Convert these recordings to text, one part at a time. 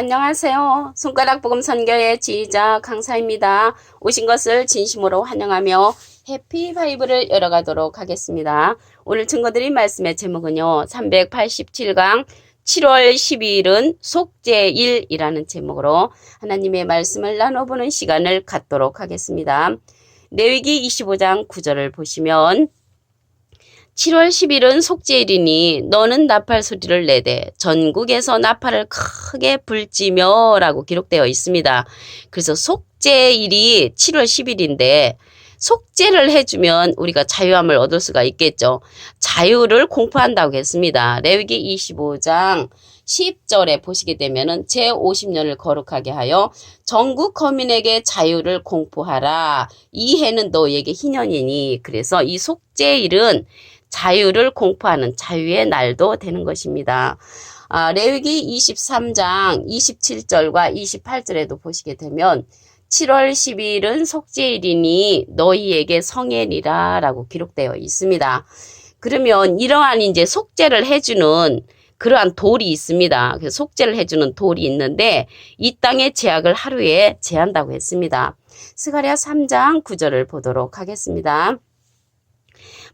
안녕하세요. 손가락 복음 선교의 지휘자 강사입니다. 오신 것을 진심으로 환영하며 해피 바이브를 열어가도록 하겠습니다. 오늘 증거드린 말씀의 제목은요. 387강 7월 12일은 속죄일이라는 제목으로 하나님의 말씀을 나눠보는 시간을 갖도록 하겠습니다. 레위기 25장 9절을 보시면 7월 10일은 속죄일이니 너는 나팔 소리를 내되 전국에서 나팔을 크게 불지며 라고 기록되어 있습니다. 그래서 속죄일이 7월 10일인데 속죄를 해주면 우리가 자유함을 얻을 수가 있겠죠. 자유를 공포한다고 했습니다. 레위기 25장 10절에 보시게 되면은 제50년을 거룩하게 하여 전국 거민에게 자유를 공포하라. 이 해는 너에게 희년이니. 그래서 이 속죄일은 자유를 공포하는 자유의 날도 되는 것입니다. 아, 레위기 23장 27절과 28절에도 보시게 되면 7월 10일은 속죄일이니 너희에게 성일이라 라고 기록되어 있습니다. 그러면 이러한 이제 속죄를 해주는 그러한 돌이 있습니다. 그래서 속죄를 해주는 돌이 있는데 이 땅의 제약을 하루에 제한다고 했습니다. 스가랴 3장 9절을 보도록 하겠습니다.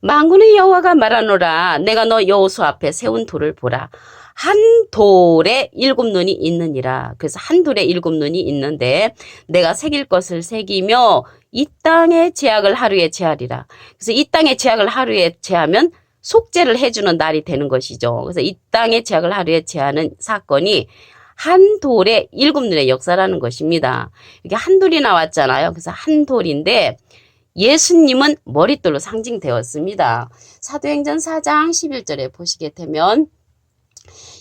망군의 여호와가 말하노라 내가 너 여호수 앞에 세운 돌을 보라. 한 돌에 일곱 눈이 있느니라. 그래서 한 돌에 일곱 눈이 있는데 내가 새길 것을 새기며 이 땅의 제약을 하루에 제하리라. 그래서 이 땅의 제약을 하루에 제하면 속죄를 해주는 날이 되는 것이죠. 그래서 이 땅의 제약을 하루에 제하는 사건이 한 돌에 일곱 눈의 역사라는 것입니다. 이게 한 돌이 나왔잖아요. 그래서 한 돌인데 예수님은 머릿돌로 상징되었습니다. 사도행전 4장 11절에 보시게 되면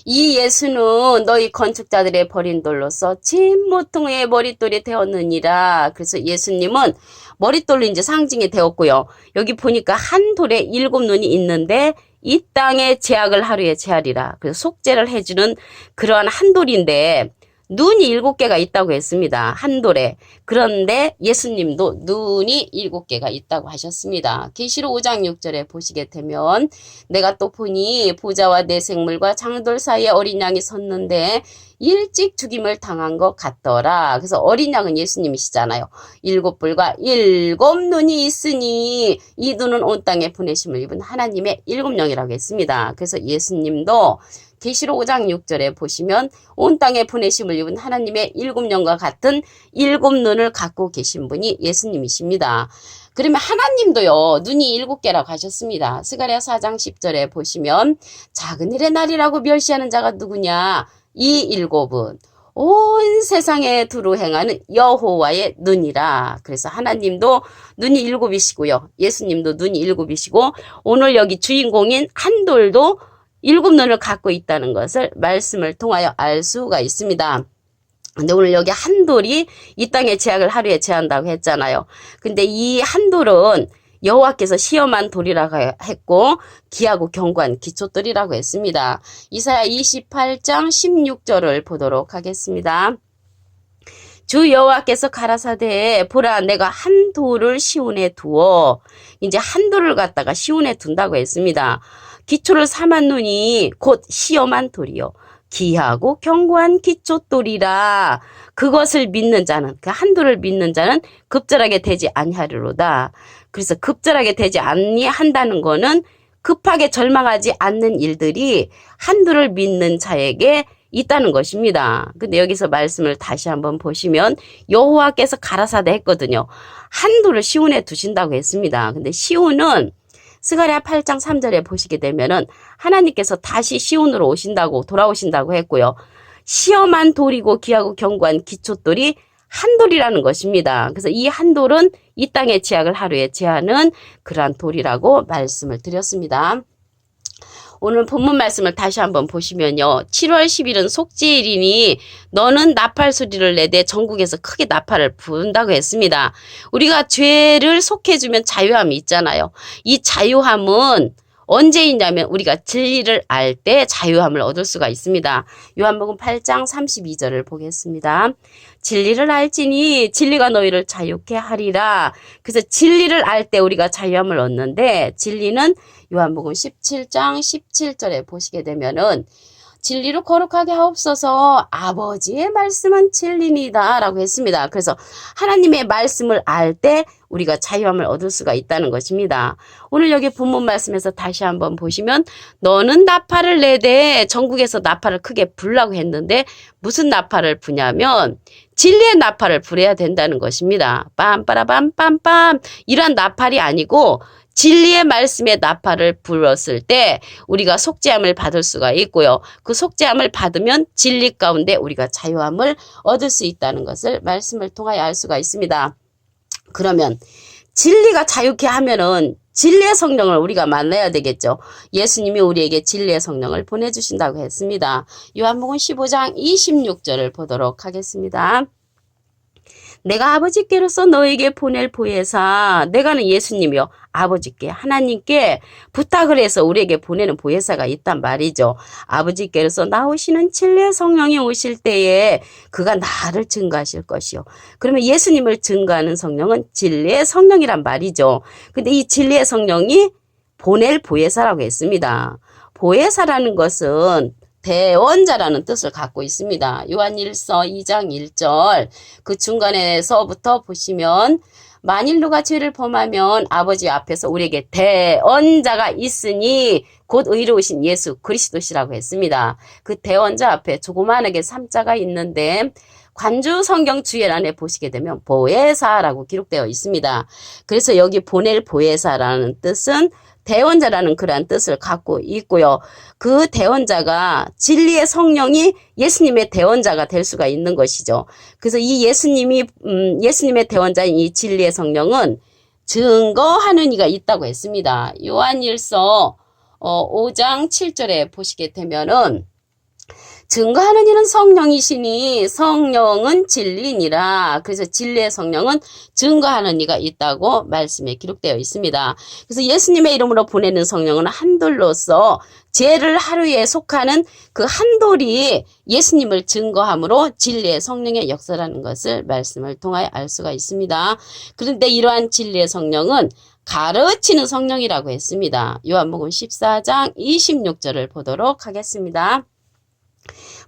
이 예수는 너희 건축자들의 버린 돌로서 진모퉁의 머릿돌이 되었느니라. 그래서 예수님은 머릿돌로 이제 상징이 되었고요. 여기 보니까 한 돌에 일곱 눈이 있는데 이 땅의 제약을 하루에 제하리라. 그래서 속죄를 해주는 그러한 한 돌인데 눈이 일곱 개가 있다고 했습니다. 한 돌에. 그런데 예수님도 눈이 일곱 개가 있다고 하셨습니다. 계시록 5장 6절에 보시게 되면 내가 또 보니 보자와 내 생물과 장돌 사이에 어린 양이 섰는데 일찍 죽임을 당한 것 같더라. 그래서 어린 양은 예수님이시잖아요. 일곱 불과 일곱 눈이 있으니 이 눈은 온 땅에 보내심을 입은 하나님의 일곱 영이라고 했습니다. 그래서 예수님도 계시록 5장 6절에 보시면 온 땅에 보내심을 입은 하나님의 일곱 영과 같은 일곱 눈을 갖고 계신 분이 예수님이십니다. 그러면 하나님도요 눈이 일곱 개라고 하셨습니다. 스가랴 4장 10절에 보시면 작은 일의 날이라고 멸시하는 자가 누구냐? 이 일곱은 온 세상에 두루 행하는 여호와의 눈이라. 그래서 하나님도 눈이 일곱이시고요. 예수님도 눈이 일곱이시고 오늘 여기 주인공인 한돌도 일곱 눈을 갖고 있다는 것을 말씀을 통하여 알 수가 있습니다. 근데 오늘 여기 한 돌이 이 땅의 제약을 하루에 제한다고 했잖아요. 근데 이 한 돌은 여호와께서 시험한 돌이라고 했고 기하고 견고한 기초돌이라고 했습니다. 이사야 28장 16절을 보도록 하겠습니다. 주 여호와께서 가라사대 보라 내가 한 돌을 시온에 두어 이제 한 돌을 갖다가 시온에 둔다고 했습니다. 기초를 삼한 눈이 곧 시험한 돌이요. 기하고 견고한 기초돌이라 그것을 믿는 자는 그 한도를 믿는 자는 급절하게 되지 아니하리로다. 그래서 급절하게 되지 아니한다는 거는 급하게 절망하지 않는 일들이 한도를 믿는 자에게 있다는 것입니다. 근데 여기서 말씀을 다시 한번 보시면 여호와께서 가라사대 했거든요. 한도를 시온에 두신다고 했습니다. 근데 시온은 스가랴 8장 3절에 보시게 되면은 하나님께서 다시 시온으로 오신다고 돌아오신다고 했고요. 시험한 돌이고 귀하고 견고한 기초돌이 한 돌이라는 것입니다. 그래서 이 한 돌은 이 땅의 제약을 하루에 제하는 그러한 돌이라고 말씀을 드렸습니다. 오늘 본문 말씀을 다시 한번 보시면요. 7월 10일은 속죄일이니 너는 나팔 소리를 내되 전국에서 크게 나팔을 부른다고 했습니다. 우리가 죄를 속해주면 자유함이 있잖아요. 이 자유함은 언제 있냐면 우리가 진리를 알 때 자유함을 얻을 수가 있습니다. 요한복음 8장 32절을 보겠습니다. 진리를 알지니 진리가 너희를 자유케 하리라. 그래서 진리를 알 때 우리가 자유함을 얻는데 진리는 요한복음 17장 17절에 보시게 되면은 진리로 거룩하게 하옵소서 아버지의 말씀은 진리니다 라고 했습니다. 그래서 하나님의 말씀을 알 때 우리가 자유함을 얻을 수가 있다는 것입니다. 오늘 여기 본문 말씀에서 다시 한번 보시면 너는 나팔을 내되 전국에서 나팔을 크게 불라고 했는데 무슨 나팔을 부냐면 진리의 나팔을 불어야 된다는 것입니다. 빰빠라빰빰빰 이러한 나팔이 아니고 진리의 말씀의 나팔을 불었을 때 우리가 속죄함을 받을 수가 있고요. 그 속죄함을 받으면 진리 가운데 우리가 자유함을 얻을 수 있다는 것을 말씀을 통하여 알 수가 있습니다. 그러면 진리가 자유케 하면은 진리의 성령을 우리가 만나야 되겠죠. 예수님이 우리에게 진리의 성령을 보내주신다고 했습니다. 요한복음 15장 26절을 보도록 하겠습니다. 내가 아버지께로서 너에게 보낼 보혜사 내가는 예수님이요 아버지께 하나님께 부탁을 해서 우리에게 보내는 보혜사가 있단 말이죠. 아버지께로서 나오시는 진리의 성령이 오실 때에 그가 나를 증거하실 것이요. 그러면 예수님을 증거하는 성령은 진리의 성령이란 말이죠. 근데 이 진리의 성령이 보낼 보혜사라고 했습니다. 보혜사라는 것은 대원자라는 뜻을 갖고 있습니다. 요한 1서 2장 1절 그 중간에서부터 보시면 만일 누가 죄를 범하면 아버지 앞에서 우리에게 대언자가 있으니 곧 의로우신 예수 그리스도시라고 했습니다. 그 대언자 앞에 조그만하게 삼자가 있는데 관주 성경 주예란에 보시게 되면 보혜사라고 기록되어 있습니다. 그래서 여기 보낼 보혜사라는 뜻은 대원자라는 그러한 뜻을 갖고 있고요. 그 대원자가 진리의 성령이 예수님의 대원자가 될 수가 있는 것이죠. 그래서 이 예수님이 음, 예수님의 대원자인 이 진리의 성령은 증거하는 이가 있다고 했습니다. 요한일서 어, 5장 7절에 보시게 되면은 증거하는 이는 성령이시니 성령은 진리니라. 그래서 진리의 성령은 증거하는 이가 있다고 말씀에 기록되어 있습니다. 그래서 예수님의 이름으로 보내는 성령은 한돌로서 죄를 하루에 속하는 그 한돌이 예수님을 증거함으로 진리의 성령의 역사라는 것을 말씀을 통하여 알 수가 있습니다. 그런데 이러한 진리의 성령은 가르치는 성령이라고 했습니다. 요한복음 14장 26절을 보도록 하겠습니다.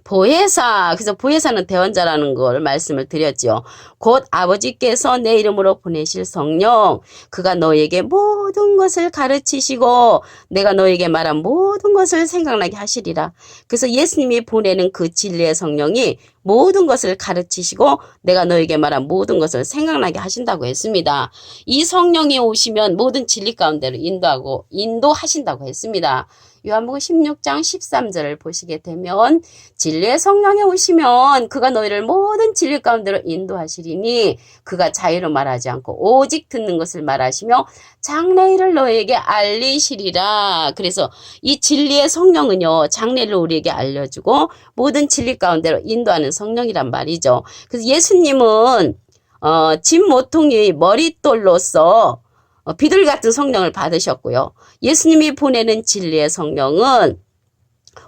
보혜사, 그래서 보혜사는 대원자라는 걸 말씀을 드렸죠. 곧 아버지께서 내 이름으로 보내실 성령, 그가 너에게 모든 것을 가르치시고 내가 너에게 말한 모든 것을 생각나게 하시리라. 그래서 예수님이 보내는 그 진리의 성령이 모든 것을 가르치시고 내가 너에게 말한 모든 것을 생각나게 하신다고 했습니다. 이 성령이 오시면 모든 진리 가운데로 인도하고 인도하신다고 했습니다. 요한복음 16장 13절을 보시게 되면 진리의 성령이 오시면 그가 너희를 모든 진리 가운데로 인도하시리니 그가 자유로 말하지 않고 오직 듣는 것을 말하시며 장래일을 너희에게 알리시리라. 그래서 이 진리의 성령은요 장래를 우리에게 알려주고 모든 진리 가운데로 인도하는 성령이란 말이죠. 그래서 예수님은 어, 진 모퉁이 머릿돌로서 어, 비둘 같은 성령을 받으셨고요. 예수님이 보내는 진리의 성령은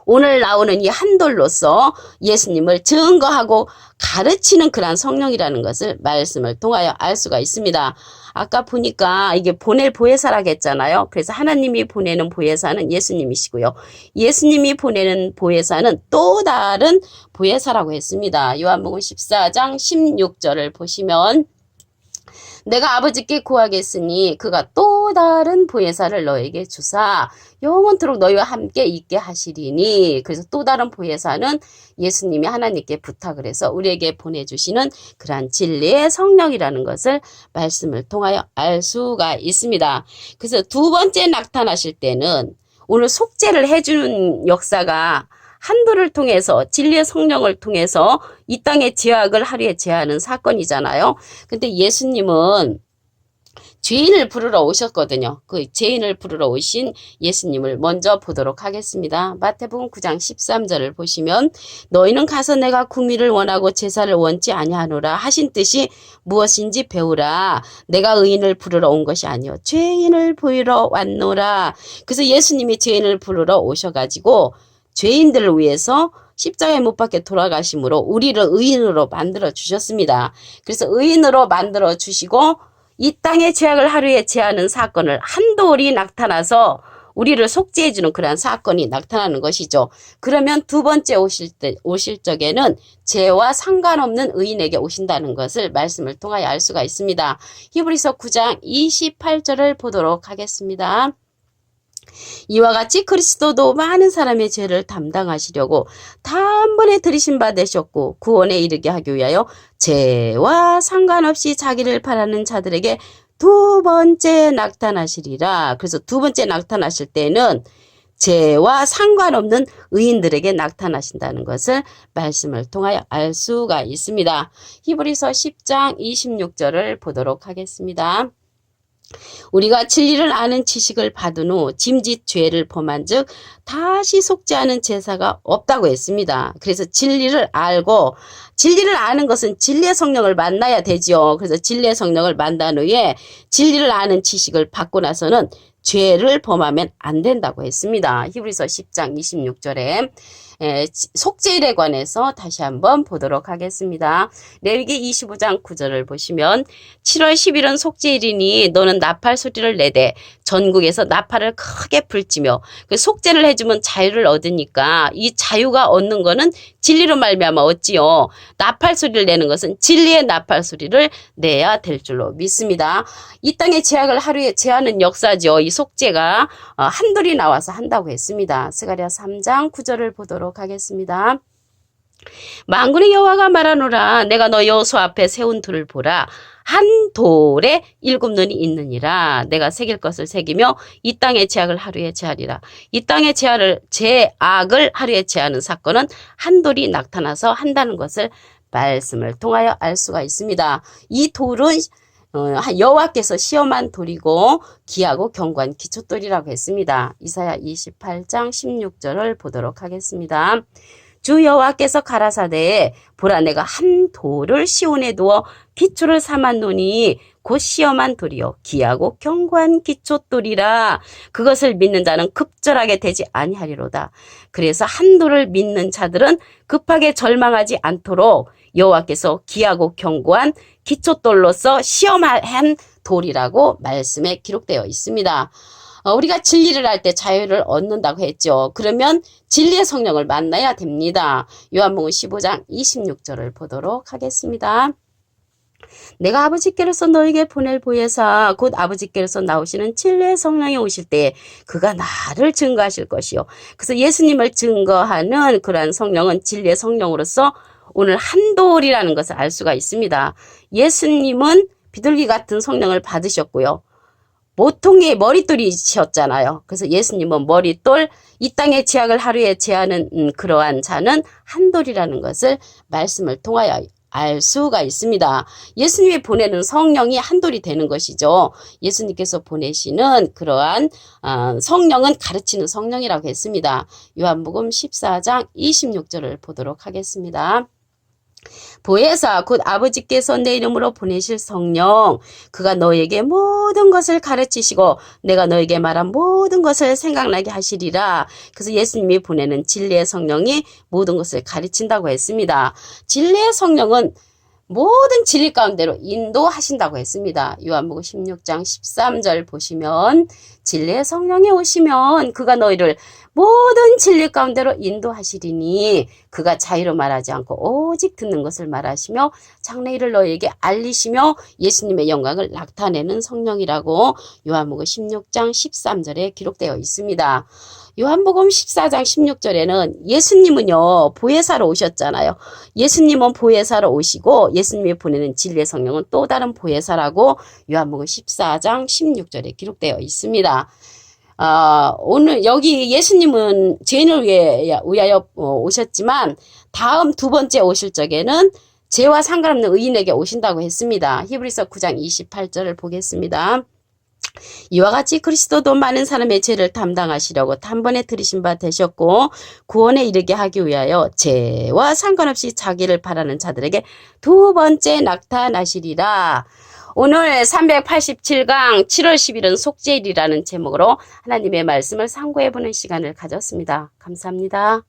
오늘 나오는 이 한돌로서 예수님을 증거하고 가르치는 그러한 성령이라는 것을 말씀을 통하여 알 수가 있습니다. 아까 보니까 이게 보낼 보혜사라고 했잖아요. 그래서 하나님이 보내는 보혜사는 예수님이시고요. 예수님이 보내는 보혜사는 또 다른 보혜사라고 했습니다. 요한복음 14장 16절을 보시면 내가 아버지께 구하겠으니 그가 또 다른 보혜사를 너에게 주사 영원토록 너희와 함께 있게 하시리니 그래서 또 다른 보혜사는 예수님이 하나님께 부탁을 해서 우리에게 보내주시는 그러한 진리의 성령이라는 것을 말씀을 통하여 알 수가 있습니다. 그래서 두 번째 나타나실 때는 오늘 속죄를 해주는 역사가 한도를 통해서 진리의 성령을 통해서 이 땅의 죄악을 하루에 제하는 사건이잖아요. 근데 예수님은 죄인을 부르러 오셨거든요. 그 죄인을 부르러 오신 예수님을 먼저 보도록 하겠습니다. 마태복음 9장 13절을 보시면 너희는 가서 내가 국미를 원하고 제사를 원치 아니하노라 하신 뜻이 무엇인지 배우라. 내가 의인을 부르러 온 것이 아니요 죄인을 부르러 왔노라. 그래서 예수님이 죄인을 부르러 오셔 가지고 죄인들을 위해서 십자가에 못 박혀 돌아가심으로 우리를 의인으로 만들어 주셨습니다. 그래서 의인으로 만들어 주시고 이 땅의 죄악을 하루에 제하는 사건을 한돌이 나타나서 우리를 속죄해 주는 그러한 사건이 나타나는 것이죠. 그러면 두 번째 오실 때, 오실 적에는 죄와 상관없는 의인에게 오신다는 것을 말씀을 통하여 알 수가 있습니다. 히브리서 9장 28절을 보도록 하겠습니다. 이와 같이 그리스도도 많은 사람의 죄를 담당하시려고 단번에 들이신 바 되셨고 구원에 이르게 하기 위하여 죄와 상관없이 자기를 바라는 자들에게 두 번째 나타나시리라. 그래서 두 번째 나타나실 때는 죄와 상관없는 의인들에게 나타나신다는 것을 말씀을 통하여 알 수가 있습니다. 히브리서 10장 26절을 보도록 하겠습니다. 우리가 진리를 아는 지식을 받은 후 짐짓 죄를 범한 즉 다시 속지 않은 제사가 없다고 했습니다. 그래서 진리를 알고 진리를 아는 것은 진리의 성령을 만나야 되지요. 그래서 진리의 성령을 만난 후에 진리를 아는 지식을 받고 나서는 죄를 범하면 안 된다고 했습니다. 히브리서 10장 26절에 속죄일에 관해서 다시 한번 보도록 하겠습니다. 레위기 25장 9절을 보시면 7월 10일은 속죄일이니 너는 나팔 소리를 내되 전국에서 나팔을 크게 불지며 그 속죄를 해주면 자유를 얻으니까 이 자유가 얻는 거는 진리로 말미암아 얻지요. 나팔 소리를 내는 것은 진리의 나팔 소리를 내야 될 줄로 믿습니다. 이 땅의 제약을 하루에 제하는 역사죠. 이 속죄가 어, 한돌이 나와서 한다고 했습니다. 스가랴 3장 9절을 보도록 하겠습니다. 만군의 여호와가 말하노라 내가 너 여호수 앞에 세운 돌을 보라 한 돌에 일곱 눈이 있느니라 내가 새길 것을 새기며 이 땅의 제약을 하루에 제하리라 이 땅의 제약을 제악을 하루에 제하는 사건은 한 돌이 나타나서 한다는 것을 말씀을 통하여 알 수가 있습니다. 이 돌은 어, 여호와께서 시험한 돌이고 기하고 경관 기초돌이라고 했습니다. 이사야 28장 16절을 보도록 하겠습니다. 주 여호와께서 가라사대에 보라 내가 한 돌을 시온에 두어 기초를 삼았노니 곧 시험한 돌이요 기하고 경관 기초돌이라 그것을 믿는 자는 급절하게 되지 아니하리로다. 그래서 한 돌을 믿는 자들은 급하게 절망하지 않도록 여호와께서 기하고 견고한 기초돌로서 시험한 돌이라고 말씀에 기록되어 있습니다. 어, 우리가 진리를 할 때 자유를 얻는다고 했죠. 그러면 진리의 성령을 만나야 됩니다. 요한복음 15장 26절을 보도록 하겠습니다. 내가 아버지께로서 너에게 보낼 보혜사 곧 아버지께로서 나오시는 진리의 성령이 오실 때 그가 나를 증거하실 것이요. 그래서 예수님을 증거하는 그러한 성령은 진리의 성령으로서 오늘 한돌이라는 것을 알 수가 있습니다. 예수님은 비둘기 같은 성령을 받으셨고요. 보통의 머릿돌이셨잖아요. 그래서 예수님은 머릿돌, 이 땅의 제약을 하루에 제하는 음, 그러한 자는 한돌이라는 것을 말씀을 통하여 알 수가 있습니다. 예수님이 보내는 성령이 한돌이 되는 것이죠. 예수님께서 보내시는 그러한 어, 성령은 가르치는 성령이라고 했습니다. 요한복음 14장 26절을 보도록 하겠습니다. 보혜사 곧 아버지께서 내 이름으로 보내실 성령 그가 너에게 모든 것을 가르치시고 내가 너에게 말한 모든 것을 생각나게 하시리라. 그래서 예수님이 보내는 진리의 성령이 모든 것을 가르친다고 했습니다. 진리의 성령은 모든 진리 가운데로 인도하신다고 했습니다. 요한복음 16장 13절 보시면 진리의 성령이 오시면 그가 너희를 모든 진리 가운데로 인도하시리니 그가 자유로 말하지 않고 오직 듣는 것을 말하시며 장래일을 너희에게 알리시며 예수님의 영광을 나타내는 성령이라고 요한복음 16장 13절에 기록되어 있습니다. 요한복음 14장 16절에는 예수님은요 보혜사로 오셨잖아요. 예수님은 보혜사로 오시고 예수님이 보내는 진리의 성령은 또 다른 보혜사라고 요한복음 14장 16절에 기록되어 있습니다. 아, 오늘 여기 예수님은 죄인을 위해, 위하여 어, 오셨지만 다음 두 번째 오실 적에는 죄와 상관없는 의인에게 오신다고 했습니다. 히브리서 9장 28절을 보겠습니다. 이와 같이 그리스도도 많은 사람의 죄를 담당하시려고 단번에 들이신 바 되셨고 구원에 이르게 하기 위하여 죄와 상관없이 자기를 바라는 자들에게 두 번째 나타나시리라. 오늘 387강 7월 10일은 속죄일이라는 제목으로 하나님의 말씀을 상고해보는 시간을 가졌습니다. 감사합니다.